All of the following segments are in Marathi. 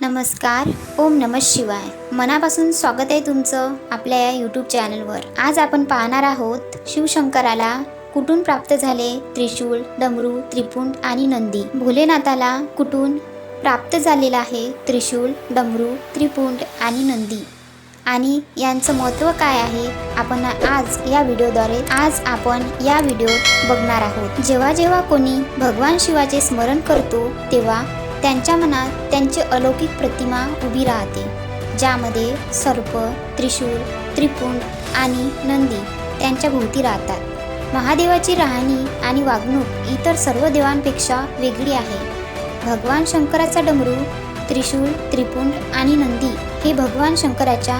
नमस्कार ओम नम शिवाय. मनापासून स्वागत आहे तुमचं आपल्या या यूट्यूब चॅनलवर आज आपण पाहणार आहोत शिवशंकराला कुठून प्राप्त झाले त्रिशूळ डमरू त्रिपुंड आणि नंदी? भोलेनाथाला कुठून प्राप्त झालेला आहे त्रिशूळ डमरू त्रिपुंड आणि नंदी? आणि यांचं महत्त्व काय आहे? आपण आज या व्हिडिओद्वारे आज आपण या व्हिडिओ बघणार आहोत. जेव्हा जेव्हा कोणी भगवान शिवाचे स्मरण करतो तेव्हा त्यांच्या मनात त्यांची अलौकिक प्रतिमा उभी राहते ज्यामध्ये सर्प त्रिशूल त्रिपुंड आणि नंदी त्यांच्या भोवती राहतात. महादेवाची राहणी आणि वागणूक इतर सर्व देवांपेक्षा वेगळी आहे. भगवान शंकराचा डमरू त्रिशूळ त्रिपुंड आणि नंदी हे भगवान शंकराच्या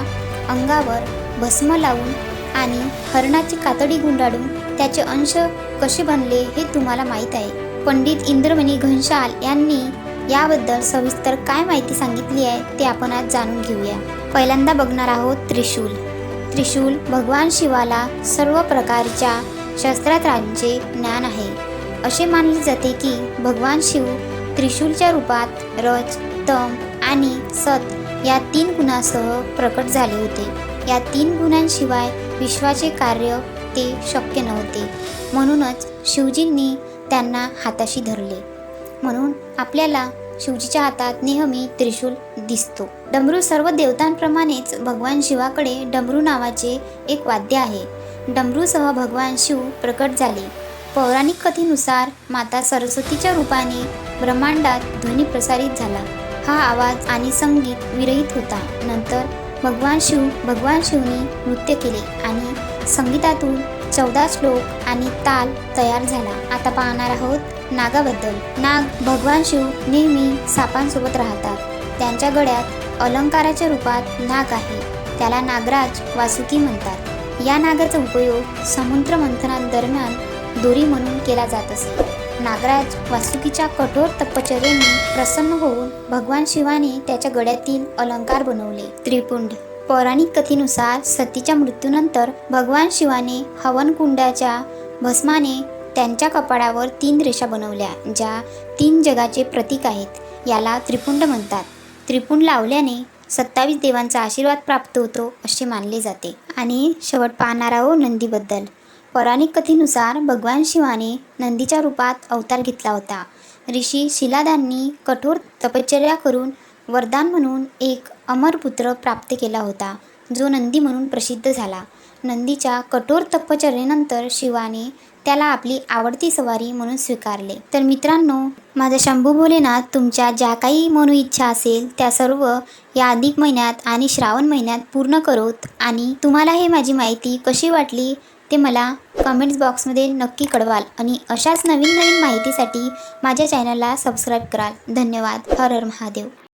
अंगावर भस्म लावून आणि हरणाची कातडी गुंडाळून त्याचे अंश कसे बनले हे तुम्हाला माहीत आहे. पंडित इंद्रमणी घनशाल यांनी याबद्दल सविस्तर काय माहिती सांगितली आहे ते आपण आज जाणून घेऊया. पहिल्यांदा बघणार आहोत त्रिशूल. त्रिशूल भगवान शिवाला सर्व प्रकारच्या शस्त्रात्रांचे ज्ञान आहे. असे मानले जाते की भगवान शिव त्रिशूलच्या रूपात रज तम आणि सत या तीन गुणांसह प्रकट झाले होते. या तीन गुणांशिवाय विश्वाचे कार्य ते शक्य नव्हते. म्हणूनच शिवजींनी त्यांना हाताशी धरले. म्हणून आपल्याला शिवजीच्या हातात नेहमी त्रिशूल दिसतो. डमरू सर्व देवतांप्रमाणेच भगवान शिवाकडे डमरू नावाचे एक वाद्य आहे. डमरूसह भगवान शिव प्रकट झाले. पौराणिक कथेनुसार माता सरस्वतीच्या रूपाने ब्रह्मांडात ध्वनी प्रसारित झाला. हा आवाज आणि संगीत विरहित होता. नंतर भगवान शिव भगवान शिवने नृत्य केले आणि संगीतातून चौदा श्लोक आणि ताल तयार झाला. आता पाहणार आहोत नागाबद्दल. नाग भगवान शिव नेहमी सापांसोबत राहतात. त्यांच्या गळ्यात अलंकाराच्या रूपात नाग आहे. त्याला नागराज वासुकी म्हणतात. या नागाचा उपयोग समुद्र मंथनादरम्यान दोरी म्हणून केला जात असे. नागराज वासुकीच्या कठोर तपश्चर्येने प्रसन्न होऊन भगवान शिवाने त्याच्या गळ्यातील अलंकार बनवले. त्रिपुंड. पौराणिक कथेनुसार सतीच्या मृत्यूनंतर भगवान शिवाने हवनकुंडाच्या भस्माने त्यांच्या कपाळावर तीन रेषा बनवल्या ज्या तीन जगाचे प्रतीक आहेत याला त्रिपुंड म्हणतात. त्रिपुंड लावल्याने सत्तावीस देवांचा आशीर्वाद प्राप्त होतो असे मानले जाते. आणि शेवट पाहणारा हो नंदीबद्दल. पौराणिक कथेनुसार भगवान शिवाने नंदीच्या रूपात अवतार घेतला होता. ऋषी शिलादांनी कठोर तपश्चर्या करून वरदान म्हणून एक अमर पुत्र प्राप्त केला होता जो नंदी म्हणून प्रसिद्ध झाला. नंदीच्या कठोर तपश्चर्येनंतर शिवाने त्याला आपली आवडती सवारी म्हणून स्वीकारले. तर मित्रांनो माझा शंभू भोलेनाथ तुमच्या ज्या काही मनू इच्छा असेल त्या सर्व या अधिक महिन्यात आणि श्रावण महिन्यात पूर्ण करोत आणि तुम्हाला हे माझी माहिती कशी वाटली ते मला कमेंट्स बॉक्समध्ये नक्की कळवाल आणि अशाच नवीन नवीन माहितीसाठी माझ्या चॅनलला सबस्क्राईब कराल. धन्यवाद. हर हर महादेव.